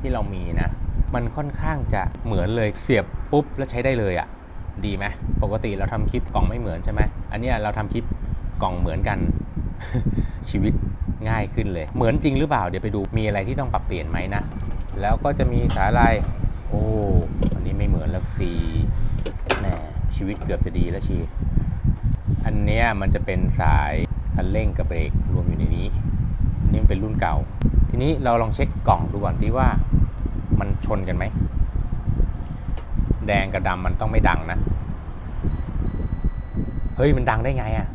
ที่เรามีนะ มันค่อนข้างจะเหมือนเลยเสียบปุ๊บแล้วใช้ได้เลยอะ่ะ ดีไหมปกติเราทำคลิปกล่องไม่เหมือนใช่ไหมอันนี้เราทำคลิปกล่องเหมือนกัน ชีวิตง่ายขึ้นเลย เหมือนจริงหรือเปล่าเดี๋ยวไปดูมีอะไรที่ต้องปรับเปลี่ยนไหมนะ แล้วก็จะมีสายอะไรโอ้อันนี้ไม่เหมือนแล้วสีแหมชีวิตเกือบจะดีแล้วชี อันเนี้ยมันจะเป็นสายคันเร่งกับเบรกรวมอยู่ในนี้ นี่เป็นรุ่นเก่า ทีนี้เราลองเช็คกล่องดูก่อนที่ว่ามันชนกันไหม แดงกับดำมันต้องไม่ดังนะ เฮ้ยมันดังได้ไงอะ่ะ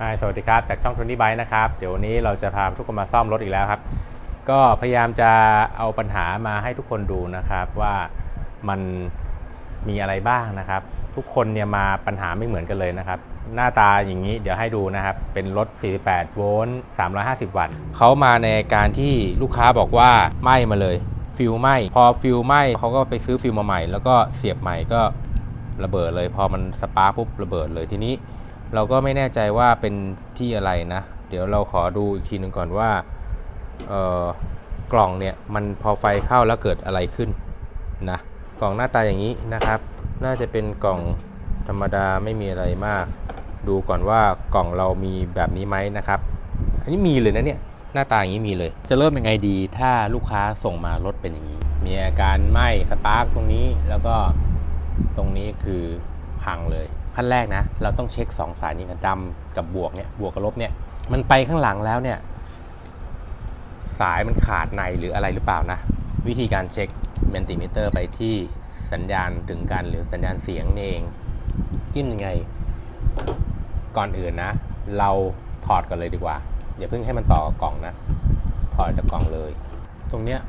ฮสวัสดีครับ จากช่อง20 Byte นะครับ เดี๋ยววันนี้เราจะพาทุกคนมาซ่อมรถอีกแล้วครับ ก็พยายามจะเอาปัญหามาให้ทุกคนดูนะครับว่ามันมีอะไรบ้างนะครับ ทุกคนเนี่ยมาปัญหาไม่เหมือนกันเลยนะครับ หน้าตาอย่างนี้เดี๋ยวให้ดูนะครับ เป็นรถ 48 โวลต์ 350 วัตต์เขามาในการที่ลูกค้าบอกว่าไหม้มาเลยฟิลไหม้พอฟิลไหม้เขาก็ไปซื้อฟิลมาใหม่ แล้วก็เสียบใหม่ก็ระเบิดเลย พอมันสปาร์ปุ๊บระเบิดเลยทีนี้ เราก็ไม่แน่ใจว่าเป็นที่อะไรนะ เดี๋ยวเราขอดูอีกทีหนึ่งก่อนว่าเออกล่องเนี่ยมันพอไฟเข้าแล้วเกิดอะไรขึ้นนะกล่องหน้าตาอย่างนี้นะครับ น่าจะเป็นกล่อง ธรรมดาไม่มีอะไรมาก ดูก่อนว่ากล่องเรามีแบบนี้ไหมนะครับ อันนี้มีเลยนะเนี่ยหน้าตาอย่างนี้มีเลย จะเริ่มยังไงดีถ้าลูกค้าส่งมารถเป็นอย่างนี้ มีอาการไหม้สปาร์กตรงนี้แล้วก็ตรงนี้คือพังเลย ขั้นแรกนะ เราต้องเช็ค 2 สายนี้กันดำกับบวกเนี่ยบวกกับลบเนี่ยมันไปข้างหลังแล้วเนี่ยสายมันขาดในหรืออะไรหรือเปล่านะ วิธีการเช็คเมัลติมิเตอร์ไปที่สัญญาณถึงกันหรือสัญญาณเสียงนี่เอง จิ้มยังไง ก่อนอื่นนะ เราถอดกันเลยดีกว่า อย่าเพิ่งให้มันต่อกับกล่องนะ ถอดจากกล่องเลย ตรงเนี้ย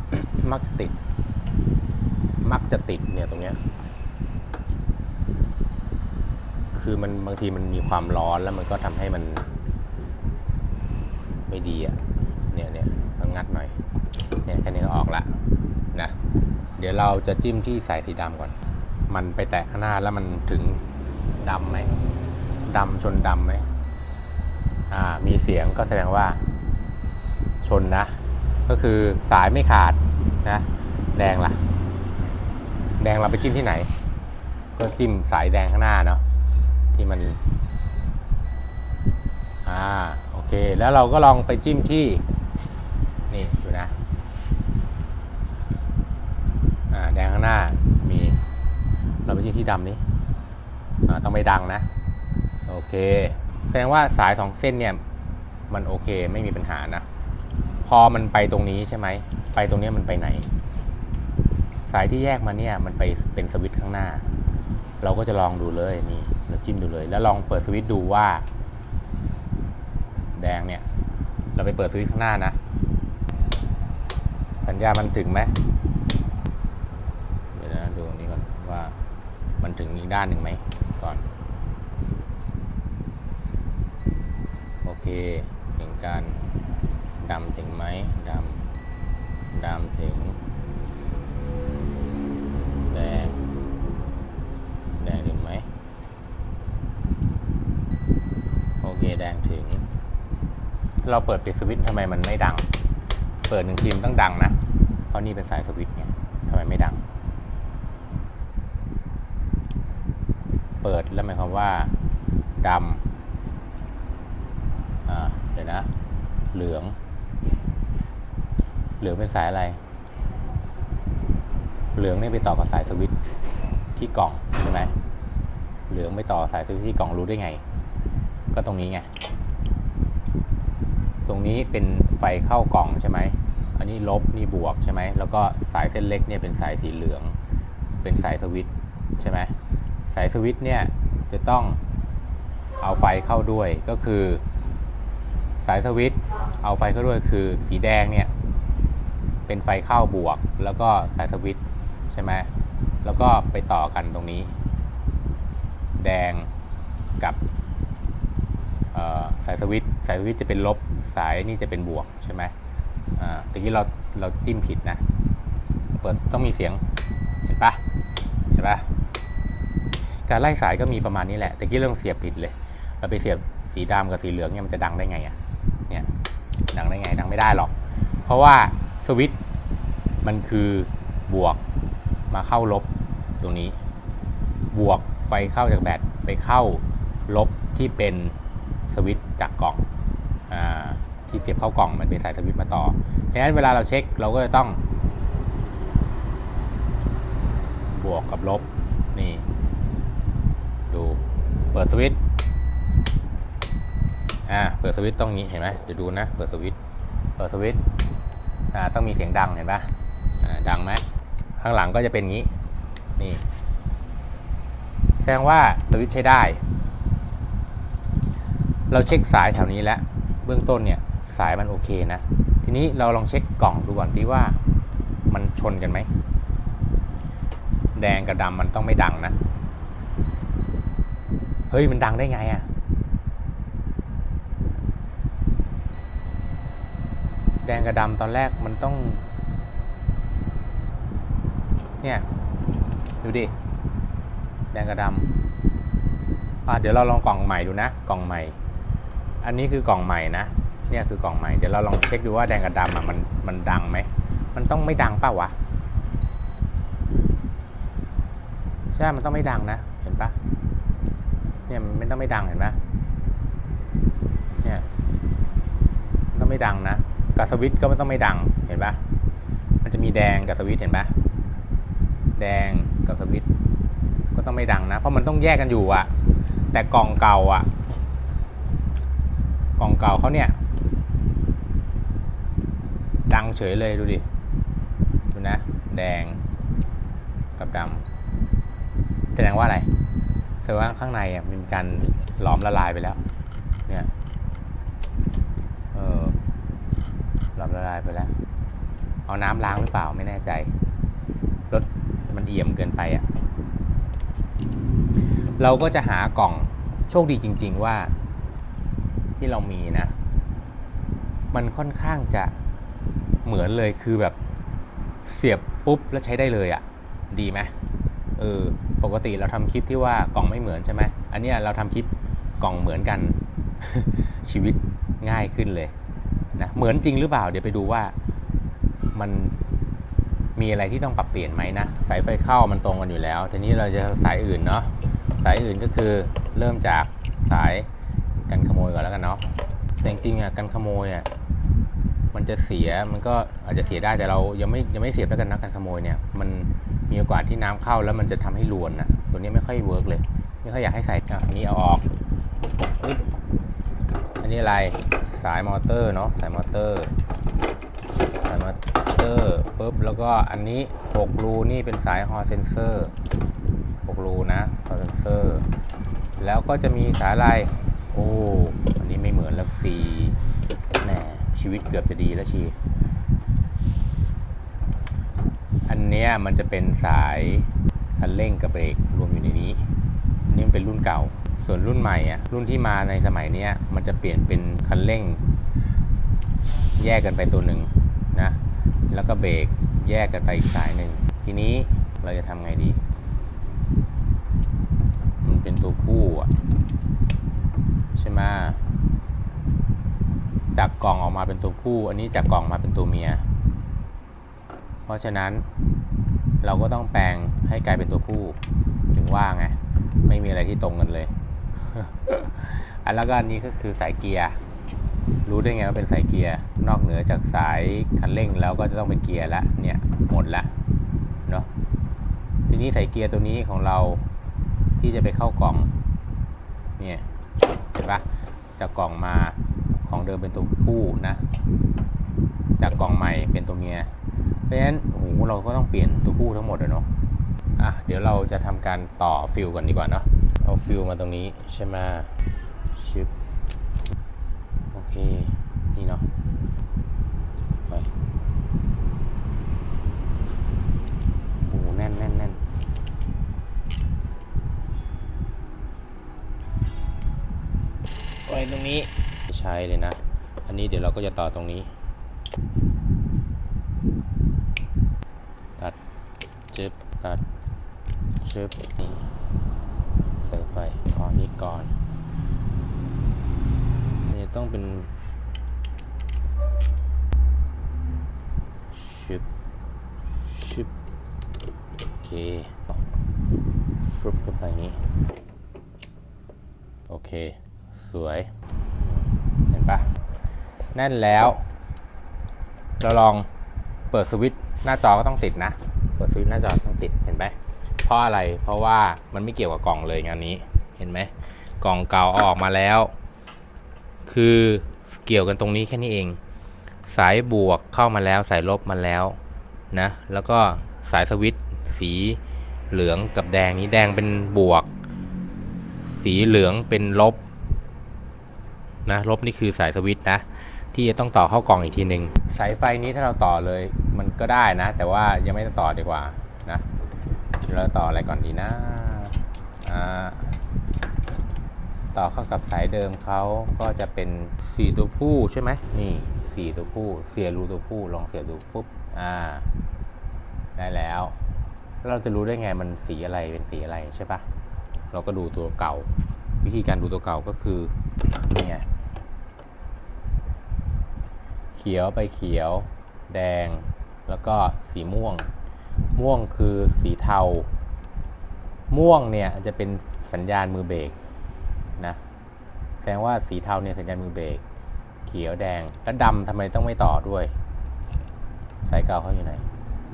มักจะติด มักจะติดเนี่ยตรงเนี้ย คือมันบางทีมันมีความร้อนแล้วมันก็ทำให้มัน ไม่ดีอะ่ะ เนี่ยเนี่ยต้องงัดหน่อย เนี่ยแค่นี้ก็ออกละนะ เดี๋ยวเราจะจิ้มที่สายสีดำก่อน มันไปแตะข้างหน้าแล้วมันถึง ดำไหมดำชนดำไหมอ่ามีเสียงก็แสดงว่า ชนนะ ก็คือสายไม่ขาดนะแดงล่ะ แดงเราไปจิ้มที่ไหน ก็จิ้มสายแดงข้างหน้าเนาะที่มันอ่าโอเค แล้วเราก็ลองไปจิ้มที่ นี่ดูนะอ่าแดงข้างหน้ามี เราไปจิ้มที่ดำนี้ ต้องไม่ดังนะ โอเค แสดงว่าสายสองเส้นเนี่ย มันโอเคไม่มีปัญหานะ พอมันไปตรงนี้ใช่ไหม ไปตรงนี้มันไปไหน สายที่แยกมาเนี่ย มันไปเป็นสวิตช์ข้างหน้า เราก็จะลองดูเลยนี่เราจิ้มดูเลย แล้วลองเปิดสวิตช์ดูว่า แดงเนี่ย เราไปเปิดสวิตช์ข้างหน้านะ สัญญาณมันถึงไหมเดี๋ยวนะดูตรงนี้ก่อนว่ามันถึงอีกด้านหนึ่งไหม ก่อนโอเคถึงการดำถึงไหมดำดำถึงแดงแดงถึงไหมโอเคแดงถึง เราเปิดปิดสวิตช์ทำไมมันไม่ดัง เปิดหนึ่งทีมต้องดังนะ เพราะนี่เป็นสายสวิตช์ไงทำไมไม่ดัง เปิดแล้วหมายความว่าดำ นะ เหลือง เหลืองเป็นสายอะไร เหลืองนี่ไปต่อกับสายสวิตที่กล่องใช่ไหมเหลืองไปต่อสายสวิตที่กล่องรู้ได้ไง ก็ตรงนี้ไง ตรงนี้เป็นไฟเข้ากล่องใช่ไหม อันนี้ลบนี่บวกใช่ไหม แล้วก็สายเส้นเล็กเนี่ยเป็นสายสีเหลือง เป็นสายสวิตใช่ไหม สายสวิตเนี่ยจะต้องเอาไฟเข้าด้วยก็คือ สายสวิตช์เอาไฟเข้าด้วยคือสีแดงเนี่ยเป็นไฟเข้าบวก แล้วก็สายสวิตช์ใช่ไหมแล้วก็ไปต่อกันตรงนี้ แดงกับสายสวิตช์สายสวิตช์จะเป็นลบสายนี่จะเป็นบวกใช่ไหมอ่าตะกี้เราเราจิ้มผิดนะ เปิดต้องมีเสียงเห็นปะเห็นปะการไล่สายก็มีประมาณนี้แหละตะกี้เราเสียบผิดเลย เราไปเสียบสีดำกับสีเหลืองเนี่ยมันจะดังได้ไงอะเนี่ย ดังได้ไงดังไม่ได้หรอก เพราะว่าสวิตช์มันคือบวกมาเข้าลบตรงนี้ บวกไฟเข้าจากแบตไปเข้าลบที่เป็นสวิตช์จากกล่องอที่เสียบเข้ากล่องมันเป็นสายสวิตช์มาต่อเพราะฉะนั้นเวลาเราเช็คเราก็จะต้อง บวกกับลบนี่ ดูเปิดสวิตช์ อ่าเปิดสวิตช์ต้องนี้เห็นไหมเดี๋ยวดูนะเปิดสวิตช์เปิดสวิตช์อ่าต้องมีเสียงดังเห็นปะอ่าดังไหมข้างหลังก็จะเป็นงี้นี่แสดงว่าสวิตช์ใช้ได้ เราเช็คสายแถวนี้แล้วเบื้องต้นเนี่ยสายมันโอเคนะ ทีนี้เราลองเช็คกล่องดูก่อนที่ว่ามันชนกันไหม แดงกับดำมันต้องไม่ดังนะ เฮ้ยมันดังได้ไงอะ่ะ แดงกับดำตอนแรกมันต้อง เนี่ย ดูดิ แดงกับดำอะเดี๋ยวเราลองกล่องใหม่ดูนะ กล่องใหม่ อันนี้คือกล่องใหม่นะ เนี่ยคือกล่องใหม่ เดี๋ยวเราลองเช็คดูว่าแดงกับดำอะมันมันดังไหม มันต้องไม่ดังป่าวะ ใช่ มันต้องไม่ดังนะ เห็นปะเนี่ยมันไม่ต้องไม่ดังเห็นปะเนี่ยต้องไม่ดังนะ กับสวิตก็ไม่ต้องไม่ดังเห็นปะมันจะมีแดงกับสวิตเห็นปะแดงกับสวิตก็ต้องไม่ดังนะ เพราะมันต้องแยกกันอยู่อะแต่กล่องเก่าอะกล่องเก่าเขาเนี่ย ดังเฉยเลยดูดิดูนะ แดงกับดำแสดงว่าอะไรแสดงว่าข้างในอะมันมีการหลอมละลายไปแล้ว เนี่ย เออ หลอมละลายไปแล้ว เอาน้ำล้างหรือเปล่าไม่แน่ใจ รถมันเอี่ยมเกินไปอะ เราก็จะหากล่องโชคดีจริง ๆว่าที่เรามีนะ มันค่อนข้างจะเหมือนเลยคือแบบเสียบปุ๊บแล้วใช้ได้เลยอะ ดีไหมเออปกติเราทำคลิปที่ว่ากล่องไม่เหมือนใช่ไหมอันนี้เราทำคลิปกล่องเหมือนกันชีวิตง่ายขึ้นเลย นะเหมือนจริงหรือเปล่า เดี๋ยวไปดูว่ามันมีอะไรที่ต้องปรับเปลี่ยนไหมนะ สายไฟเข้ามันตรงกันอยู่แล้ว ทีนี้เราจะสายอื่นเนาะสายอื่นก็คือเริ่มจากสายกันขโมยก่อนแล้วกันเนาะแต่จริงๆอะกันขโมยอะมันจะเสียมันก็อาจจะเสียได้แต่เรายังไม่ยังไม่เสียบแล้วกันนะกันขโมยเนี่ยมันมีโอกาสที่น้ำเข้าแล้วมันจะทำให้รวนนะตัวนี้ไม่ค่อยเวิร์กเลยไม่ค่อยอยากให้ใส่อะอันนี้เอาออกอันนี้อะไร สายมอเตอร์เนาะสายมอเตอร์สายมอเตอร์ปึ๊บแล้วก็อันนี้ 6 รูนี่เป็นสายฮอเซนเซอร์6รูนะฮอเซนเซอร์แล้วก็จะมีสายอะไรโอ้อันนี้ไม่เหมือนแล้วสีแหมชีวิตเกือบจะดีแล้วชีอันเนี้ยมันจะเป็นสายคันเร่งกับเบรกรวมอยู่ในนี้นี่มันเป็นรุ่นเก่า ส่วนรุ่นใหม่อะรุ่นที่มาในสมัยเนี้ยม จะเปลี่ยนเป็นคันเร่ง แยกกันไปตัวหนึ่งนะแล้วก็เบรกแยกกันไปอีกสายหนึ่งทีนี้เราจะทำไงดี มันเป็นตัวผู้อะใช่ไหมจากกล่องออกมาเป็นตัวผู้ อันนี้จากกล่องมาเป็นตัวเมีย เพราะฉะนั้นเราก็ต้องแปลงให้กลายเป็นตัวผู้ ถึงว่าไง ไม่มีอะไรที่ตรงกันเลย อันแล้วก็อันนี้ก็คือสายเกียร์ รู้ได้ไงว่าเป็นสายเกียร์ นอกเหนือจากสายคันเร่งแล้วก็จะต้องเป็นเกียร์ละ เนี่ยหมดละเนาะ ทีนี้สายเกียร์ตัวนี้ของเราที่จะไปเข้ากล่อง เนี่ยเห็นปะจากกล่องมาของเดิมเป็นตัวผู้นะ จากกล่องใหม่เป็นตัวเมีย เพราะฉะนั้นโอ้โหเราก็ต้องเปลี่ยนตัวผู้ทั้งหมดเลยเนาะ อะเดี๋ยวเราจะทำการต่อฟิลกันดีกว่าเนาะ เอาฟิลมาตรงนี้ใช่ไหม ชิปโอเค นี่เนาะไปโอ้โหแน่นแน่นแน่นไว้ตรงนี้ใช้เลยนะ อันนี้เดี๋ยวเราก็จะต่อตรงนี้ ตัดจึบตัดจึบนี่เสิร์ฟไปถอนนี้ก่อนนี่ ต้องเป็นชึบเคฟลุปขึ้นไปอย่างนี้ โอเค สวย เห็นปะแน่นแล้ว เราลองเปิดสวิตช์หน้าจอก็ต้องติดนะ เปิดสวิตช์หน้าจอต้องติดเห็นไหมเพราะอะไรเพราะว่ามันไม่เกี่ยวกับกล่องเลยงานนี้เห็นไหมกล่องเก่าออกมาแล้ว คือเกี่ยวกันตรงนี้แค่นี้เอง สายบวกเข้ามาแล้วสายลบมาแล้วนะแล้วก็สายสวิตสีเหลืองกับแดงนี้แดงเป็นบวก สีเหลืองเป็นลบนะลบนี่คือสายสวิตนะที่จะต้องต่อเข้ากล่องอีกทีหนึ่งสายไฟนี้ถ้าเราต่อเลยมันก็ได้นะ แต่ว่ายังไม่ต้องต่อดีกว่านะเราต่ออะไรก่อนดีนะอ่า ต่อเข้ากับสายเดิมเขาก็จะเป็นสีตัวผู้ใช่ไหมนี่สีตัวผู้ เสียรูตัวผู้ลองเสียบดูฟุบอ่าได้แล้ว เราจะรู้ได้ไงมันสีอะไรเป็นสีอะไรใช่ปะเราก็ดูตัวเก่า วิธีการดูตัวเก่าก็คือนี่ไงเขียวไปเขียว แดง แล้วก็สีม่วง ม่วงคือสีเทา ม่วงเนี่ยจะเป็นสัญญาณมือเบรก ดงว่าสีเทาเนี่ยสัญญาณมือเบรกเขียวแดง แล้วดำทำไมต้องไม่ต่อด้วย สายเก่าเขาอยู่ไหน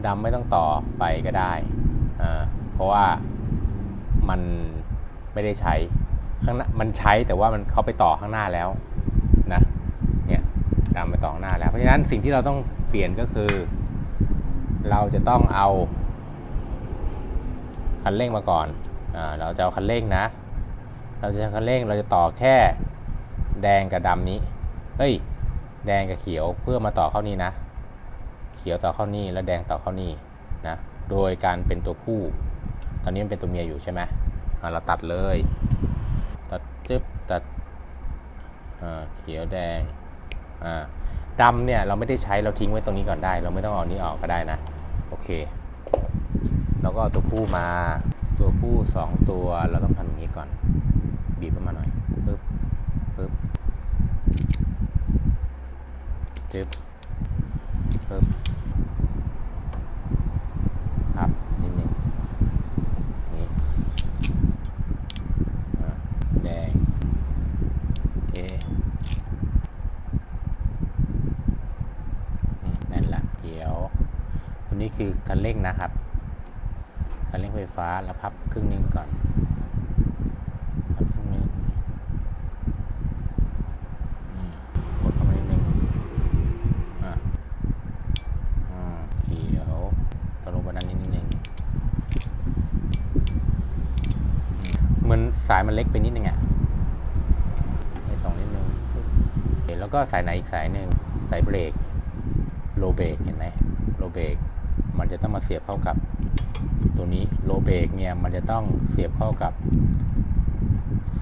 ดำไม่ต้องต่อไปก็ได้อ่าเพราะว่ามันไม่ได้ใช้ข้างหน้ามันใช้แต่ว่ามันเขาไปต่อข้างหน้าแล้วนะเนี่ยดำไปต่อข้างหน้าแล้ว เพราะฉะนั้นสิ่งที่เราต้องเปลี่ยนก็คือ เราจะต้องเอาคันเร่งมาก่อนอ่าเราจะเอาคันเร่งนะ เราจะใช้คันเร่งเราจะต่อแค่ แดงกับดำนี้เฮ้ย แดงกับเขียวเพื่อมาต่อเข้านี่นะ เขียวต่อเข้านี่แล้วแดงต่อเข้านี่นะ โดยการเป็นตัวผู้ ตอนนี้มันเป็นตัวเมียอยู่ใช่ไหมเราตัดเลย ตัดจึ๊บตัดเขียวแดงดำเนี่ยเราไม่ได้ใช้เราทิ้งไว้ตรงนี้ก่อนได้ เราไม่ต้องเอานี้ออกก็ได้นะ โอเค เราก็เอาตัวผู้มา ตัวผู้สองตัวเราต้องทำอย่างนี้ก่อน บีบเข้ามาหน่อยปึ๊บปึ๊บ จึ๊บปึ๊บครับนิดนึงนี่แดงโอเคอืมนั่นแหละเขียว ตัวนี้คือคันเร่งนะครับคันเร่งไฟฟ้าเราพับครึ่งนึงก่อน พับครึ่งหนึงอืมกดเข้ามานิดนึงอะอ่าเขียวตะลงบนนั้นนิดนึงอืมเหมือนสายมันเล็กไปนิดนึงอะให้สองนิดนึงปึ๊บโอเคแล้ว ก็สายไหนอีกสายหนึ่งสายเบรกโลเบรกเห็นไหมโลเบรกมันจะต้องมาเสียบเข้ากับตัวนี้โลเบรกเนี่ยมันจะต้องเสียบเข้ากับ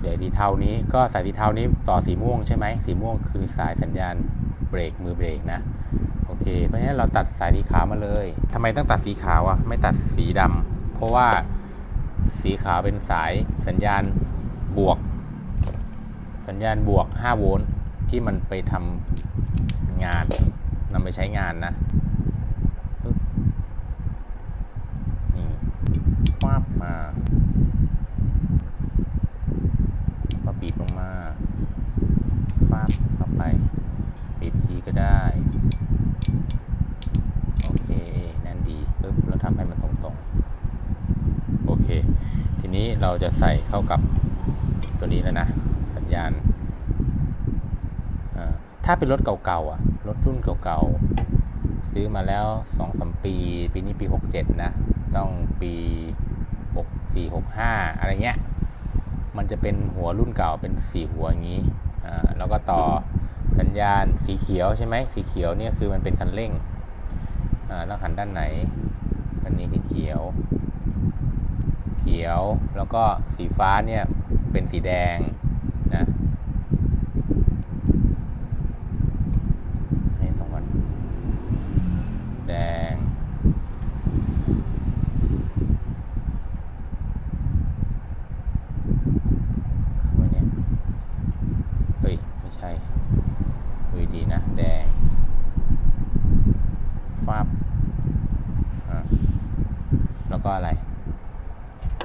สายสีเทานี้ก็สายสีเทานี้ต่อสีม่วงใช่ไหมสีม่วงคือสายสัญญาณเบรกมือเบรกนะโอเค เพราะฉะนั้นเราตัดสายสีขาวมาเลยทำไมต้องตัดสีขาวอะไม่ตัดสีดำเพราะว่าสีขาวเป็นสายสัญญาณบวก สัญญาณบวก 5 โวลต์ ที่มันไปทำงานนำไปใช้งานนะนี่ฟาบมาก็บีบลงมาฟาบเข้าไปบีบทีก็ได้โอเคแน่นดีปึ๊บเราทำให้มันตรงๆโอเค ทีนี้เราจะใส่เข้ากับตัวนี้แล้วนะ สัญญาณ ถ้าเป็นรถเก่าๆอะ รถรุ่นเก่าๆ ซื้อมาแล้วสองสมปี ปีนี้ปี 67 นะ ต้องปี 64 65 อะไรเงี้ย มันจะเป็นหัวรุ่นเก่าเป็นสีหัวอย่างนี้ อ่า แล้วก็ต่อสัญญาณสีเขียวใช่ไหม สีเขียวเนี่ยคือมันเป็นคันเร่ง อ่า ต้องหันด้านไหนด้านนี้สีเขียว เขียว แล้วก็สีฟ้าเนี่ยเป็นสีแดงนะ ให้ตรงก่อนแดง เข้าไปเนี่ย เฮ้ย ไม่ใช่ดูดีๆนะ แดงฟาบอะแล้ว แล้วก็อะไร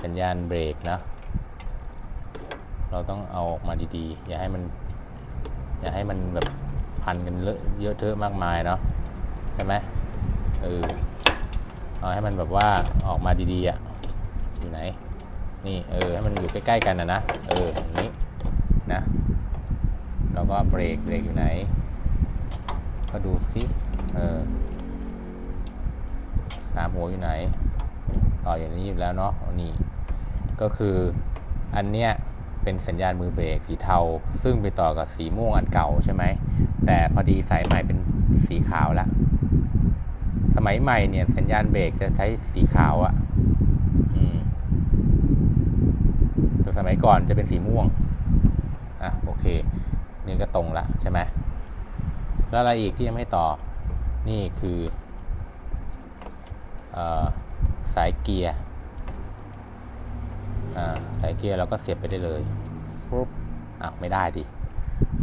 สัญญาณเบรกนะ เราต้องเอาออกมาดีๆ อย่าให้มัน อย่าให้มันแบบพันกันเลอะเยอะเทอะมากมายเนาะใช่ไหมเออเอาให้มันแบบว่าออกมาดีๆอะ่ะอยู่ไหน นี่เออให้มันอยู่ใกล้ๆกันนะนะเอออย่างนี้นะแล้วก็เบรกเบรกอยู่ไหน ก็ดูซิเออสามหัวอยู่ไหน ต่ออย่างนี้อยู่แล้วเนาะนี่ ก็คืออันเนี้ยเป็นสัญญาณมือเบรกสีเทา ซึ่งไปต่อกับสีม่วงอันเก่าใช่ไหม แต่พอดีสายใหม่เป็นสีขาวละสมัยใหม่เนี่ย สัญญาณเบรกจะใช้สีขาวอะอืมแต่สมัยก่อนจะเป็นสีม่วง อะโอเค นี่ก็ตรงละใช่ไหมแล้วอะไรอีกที่ยังไม่ต่อ นี่คืออสายเกียร์ อ่าสายเกียร์เราก็เสียบไปได้เลยฟรุบอะไม่ได้ดิ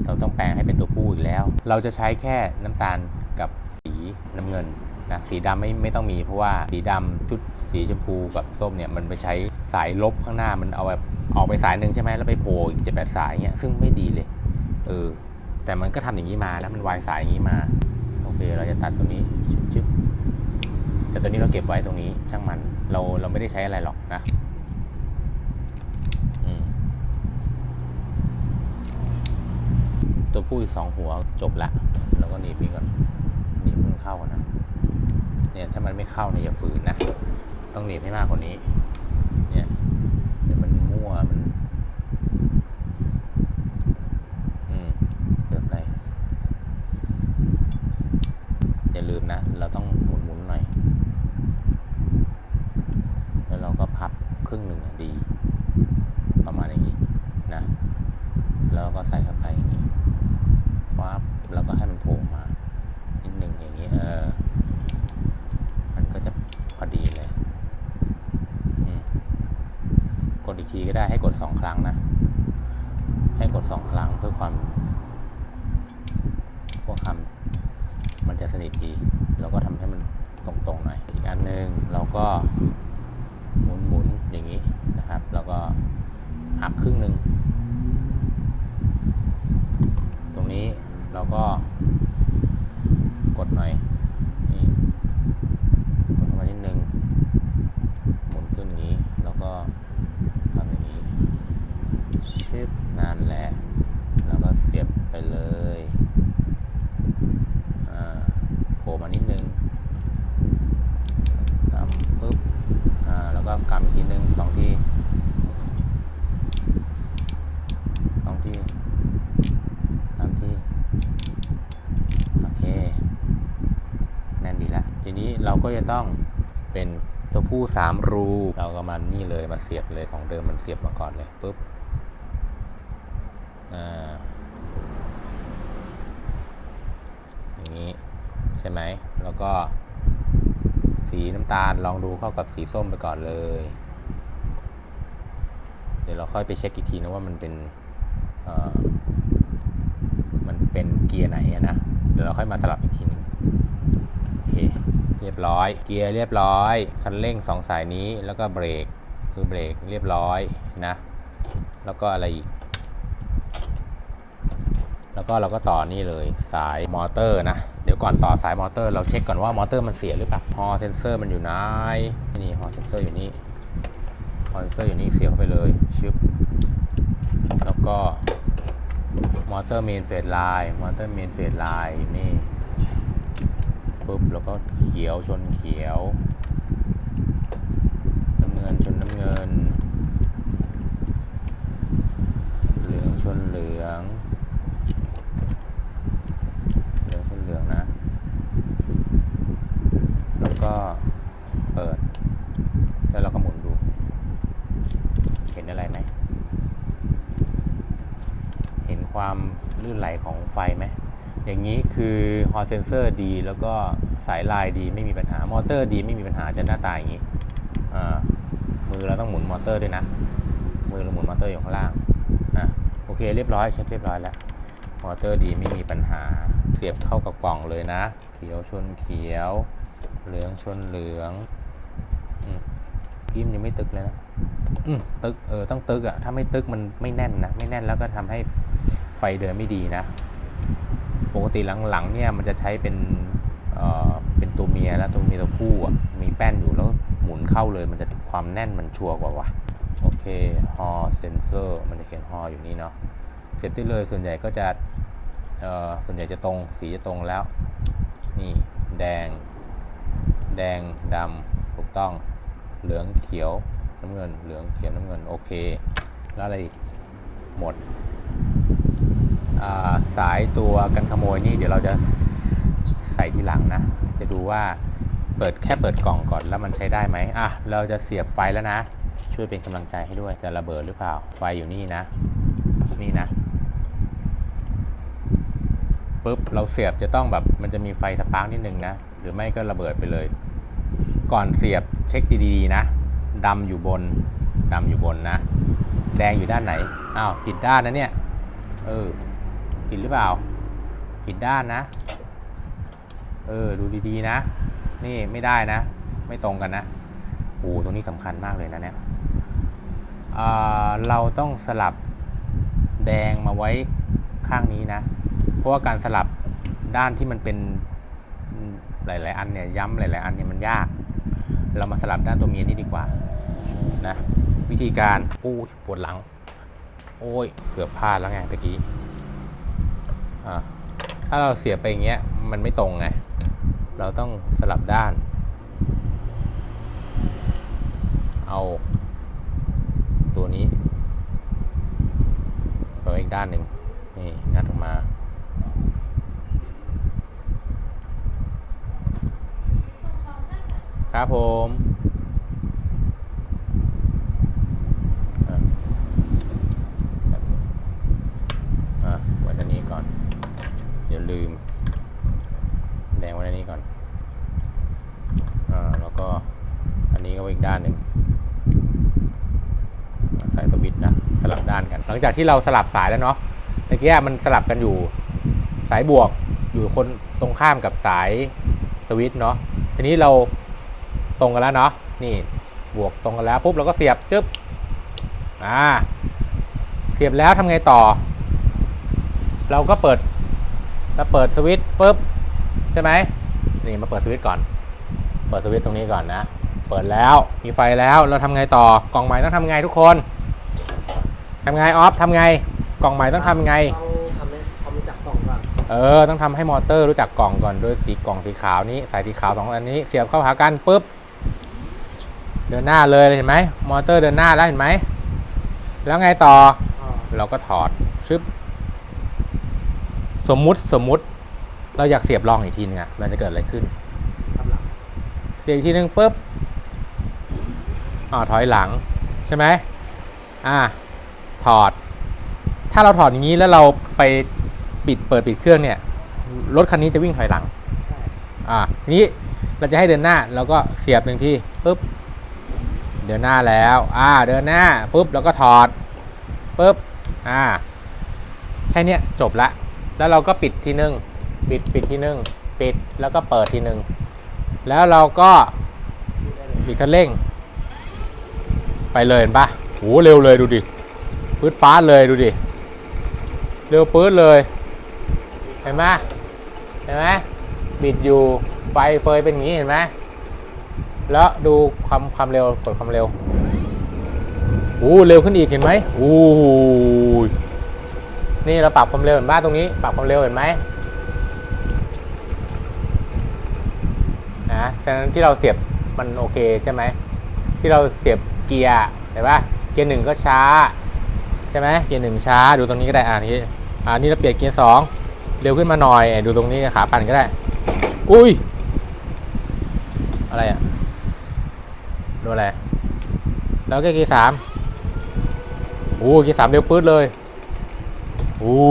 เราต้องแปลงให้เป็นตัวผู้อีกแล้ว เราจะใช้แค่น้ำตาลกับสีน้ำเงินนะสีดำไม่ไม่ต้องมีเพราะว่าสีดำชุดสีชมพูกับส้มเนี่ยมันไปใช้สายลบข้างหน้ามันเอาแบบออกไปสายหนึ่งใช่ไหมแล้วไปโผล่อีกเจ็ดแปดสายเงี้ยซึ่งไม่ดีเลยเออแต่มันก็ทำอย่างนี้มานะมันวายสายอย่างนี้มาโอเค เราจะตัดตรงนี้ชึบชึบแต่ตัวนี้เราเก็บไว้ตรงนี้ช่างมันเราเราไม่ได้ใช้อะไรหรอกนะอืม ตัวผู้อีกสองหัวจบละเราก็หนีบนี่ก่อนหนีบมันเข้าก่อนนะเนี่ยถ้ามันไม่เข้าเนี่ยอย่าฝืนนะต้องหนีบให้มากกว่านี้เนี่ยเดี๋ยวมันมั่วมันอืมเลือกไปอย่าลืมนะ เราต้องหมุนหมุนๆหน่อย แล้วเราก็พับครึ่งหนึ่งดี ประมาณอย่างนี้นะ แล้วก็ใส่เข้าไปอย่างนี้ วับแล้วก็ให้มันโผล่มานิดหนึ่งอย่างนี้เออ มันก็จะพอดีเลยกดอีกทีก็ได้ให้กดสองครั้งนะ ให้กดสองครั้งเพื่อความพวกคำมันจะสนิทดี เราก็ทำให้มันตรงๆหน่อย อีกอันหนึ่งเราก็หมุนหมุนๆอย่างนี้นะครับ แล้วก็หักครึ่งหนึ่งตรงนี้ เราก็ดหน่อย นี่กดเข้ามานิดนึง หมุนขึ้นอย่างนี้ แล้วก็ทำอย่างนี้ ชิปนั่นแหละ แล้วก็เสียบไปเลยอ่าโผล่มานิดนึงกำปึ๊บ อ่า แล้วก็กำอีกทีนึงสองทีสองทีสามที โอเค แน่นดีละ ทีนี้เราก็จะ ต้องเป็นตัวผู้สามรู เราก็มานี่เลยมาเสียบเลยของเดิมมันเสียบมาก่อนเลยปุ๊บอ่าอย่างนี้ใช่ไหมแล้วก็สีน้ำตาลลองดูเข้ากับสีส้มไปก่อนเลย เดี๋ยวเราค่อยไปเช็คอีกทีนะว่ามันเป็นมันเป็นเกียร์ไหนนะ เดี๋ยวเราค่อยมาสลับอีกที เรียบร้อย เกียร์เรียบร้อย คันเร่งสองสายนี้ แล้วก็เบรก คือเบรกเรียบร้อยนะ แล้วก็อะไรอีก แล้วก็เราก็ต่อนี่เลยสายมอเตอร์นะ เดี๋ยวก่อนต่อสายมอเตอร์ เราเช็คก่อนว่ามอเตอร์มันเสียหรือเปล่า ฮอเซนเซอร์มันอยู่ไหน นี่ฮอเซนเซอร์อยู่นี่ ฮอเซนเซอร์อยู่นี่เสียบเข้าไปเลยชึบ แล้วก็มอเตอร์เมนเฟสไลน์ มอเตอร์เมนเฟสไลน์นี่ ฟึบแล้วก็เขียวชนเขียว น้ำเงินชนน้ำเงิน เหลืองชนเหลือง เหลืองเป็นเหลืองนะ แล้วก็เปิด แล้วเราก็หมุนดู เห็นอะไรไหม เห็นความลื่นไหลของไฟไหม อย่างนี้คือฮอเซนเซอร์ดี แล้วก็สายลายดีไม่มีปัญหามอเตอร์ดีไม่มีปัญหาจะหน้าตาอย่างนี้มือเราต้องหมุนมอเตอร์ด้วยนะ มือเราหมุนมอเตอร์อยู่ข้างล่างอะโอเคเรียบร้อยเช็คเรียบร้อยแล้วมอเตอร์ดีไม่มีปัญหาเสียบเข้ากับกล่องเลยนะ เขียวชนเขียว เหลืองชนเหลืองอมกี้มยังไม่ตึกเลยนะตึกเออต้องตึกอะถ้าไม่ตึกมันไม่แน่นนะไม่แน่นแล้วก็ทำให้ไฟเดินไม่ดีนะ ปกติหลังๆเนี่ยมันจะใช้เป็นเอ่อเป็นตัวเมียแล้วตัวเมียตัวผู้อะมีแป้นอยู่แล้วหมุนเข้าเลยมันจะความแน่นมันชัวร์กว่าวะโอเคฮอเซนเซอร์มันจะเขียนฮออยู่นี่เนาะเสร็จได้เลยส่วนใหญ่ก็จะเอ่อส่วนใหญ่จะตรงสีจะตรงแล้ว นี่ แดง แดงดำถูกต้องเหลืองเขียวน้ำเงิน เหลืองเขียวน้ำเงิน โอเค แล้วอะไรอีก หมด สายตัวกันขโมยนี่เดี๋ยวเราจะใส่ทีหลังนะ จะดูว่าเปิดแค่เปิดกล่องก่อนแล้วมันใช้ได้ไหมอะเราจะเสียบไฟแล้วนะ ช่วยเป็นกำลังใจให้ด้วยจะระเบิดหรือเปล่า ไฟอยู่นี่นะ นี่นะปุ๊บเราเสียบจะต้องแบบมันจะมีไฟสปาร์กนิดนึงนะ หรือไม่ก็ระเบิดไปเลย ก่อนเสียบเช็คดีๆนะดำอยู่บนดำอยู่บนนะ แดงอยู่ด้านไหนอ้าวผิดด้านนะเนี่ยเออ ผิดหรือเปล่า ผิดด้านนะ เออ ดูดีๆนะ นี่ไม่ได้นะ ไม่ตรงกันนะโอ้ตรงนี้สำคัญมากเลยนะเนี่ยเราต้องสลับแดงมาไว้ข้างนี้นะ เพราะว่าการสลับด้านที่มันเป็นหลายๆ อันเนี่ยย้ำหลายๆ อันเนี่ยมันยาก เรามาสลับด้านตัวเมียนี่ดีกว่านะวิธีการโอ้ปวดหลัง โอ้ยเกือบพลาดแล้วไงตะกี้ ถ้าเราเสียบไปอย่างเงี้ยมันไม่ตรงไง เราต้องสลับด้าน เอา ตัวนี้ไปอีกด้านหนึ่งนี่งัดออกมา ครับผมอะอะไว้ด้านนี้ก่อน เดี๋ยวลืม แดงไว้ด้านนี้ก่อน อ่า แล้วก็อันนี้ก็ไว้อีกด้านหนึ่งอะสายสวิตช์นะ สลับด้านกัน หลัง จากที่เราสลับสายแล้วเนาะเมื่อกี้มันสลับกันอยู่ สายบวกอยู่คนตรงข้ามกับสายสวิตช์เนาะทีนี้เราตรงกันแล้วเนาะนี่บวกตรงกันแล้วปุ๊บเราก็เสียบจึ๊บอ่าเสียบแล้วทำไงต่อ เราก็เปิดเราเปิดสวิตช์ปุ๊บใช่ไหมนี่มาเปิดสวิตช์ก่อน เปิดสวิตช์ตรงนี้ก่อนนะ เปิดแล้วมีไฟแล้วเราทำไงต่อกล่องใหม่ต้องทำไงทุกคน ทำไงออฟทำไง กล่องใหม่ต้องทำไง ต้องทำให้ความรู้จักกล่องก่อนเออ ต้องทำให้มอเตอร์รู้จักกล่องก่อนโดยสีกล่องสีขาวนี้ สายสีขาวสองอันนี้เสียบเข้าหากันปุ๊บ เดินหน้าเลยเห็นไหมมอเตอร์เดินหน้าแล้วเห็นไหม แล้วไงต่อ อ่าเราก็ถอดชึบสมมุติสมมุติ เราอยากเสียบลองอีกทีนึงอะมันจะเกิดอะไรขึ้นกำลังเสียบอีกทีนึงปุ๊บอ่าถอยหลังใช่ไหมอ่า ถอด ถ้าเราถอดอย่างนี้แล้วเราไปปิดเปิดปิดเครื่องเนี่ย รถคันนี้จะวิ่งถอยหลังใช่อ่าทีนี้เราจะให้เดินหน้าเราก็เสียบหนึ่งที่ปุ๊บ เดินหน้าแล้ว อ่า เดินหน้าปุ๊บแล้วก็ถอดปุ๊บ อ่า แค่เนี้ยจบละ แล้วเราก็ปิดทีนึง ปิดปิดทีนึง ปิดแล้วก็เปิดทีนึง แล้วเราก็มีได้เลยบิดคันเร่ง ไปเลยเห็นปะโหเร็วเลยดูดิ ปื๊ดป๊าเลยดูดิ เร็วปื๊ดเลย เห็นไหมเห็นไหมบิดอยู่ไฟเฟยเป็นอย่างนี้เห็นไหมแล้วดูความความเร็วกดความเร็วโอ้เร็วขึ้นอีกเห็นไหมโอ้ยนี่เราปรับความเร็วเห็นบ้าตรงนี้ ปรับความเร็วเห็นไหมนะฉะนั้นที่เราเสียบมันโอเคใช่ไหมที่เราเสียบเกียร์เห็นปะเกียร์หนึ่งก็ช้า ใช่ไหมเกียร์หนึ่งช้าดูตรงนี้ก็ได้อ่านี้อ่านี่เราเปลี่ยนเกียร์สองเร็วขึ้นมาหน่อย ดูตรงนี้ขาปั่นก็ได้ อุ้ย อะไรอะดูอะไร แล้วก็เกียร์สามโอ้เกียร์สามเร็วปื๊ดเลยโอ้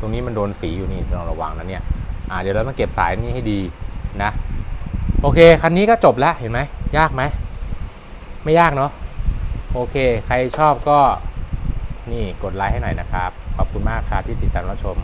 ตรงนี้มันโดนสีอยู่นี่ต้องระวังนะเนี่ยอ่าเดี๋ยวเราต้องเก็บสายนี้ให้ดีนะ โอเค คันนี้ก็จบแล้วเห็นไหมยากไหม ไม่ยากเนาะโอเค ใครชอบก็ นี่กดไลค์ให้หน่อยนะครับ ขอบคุณมากครับที่ติดตามรับชม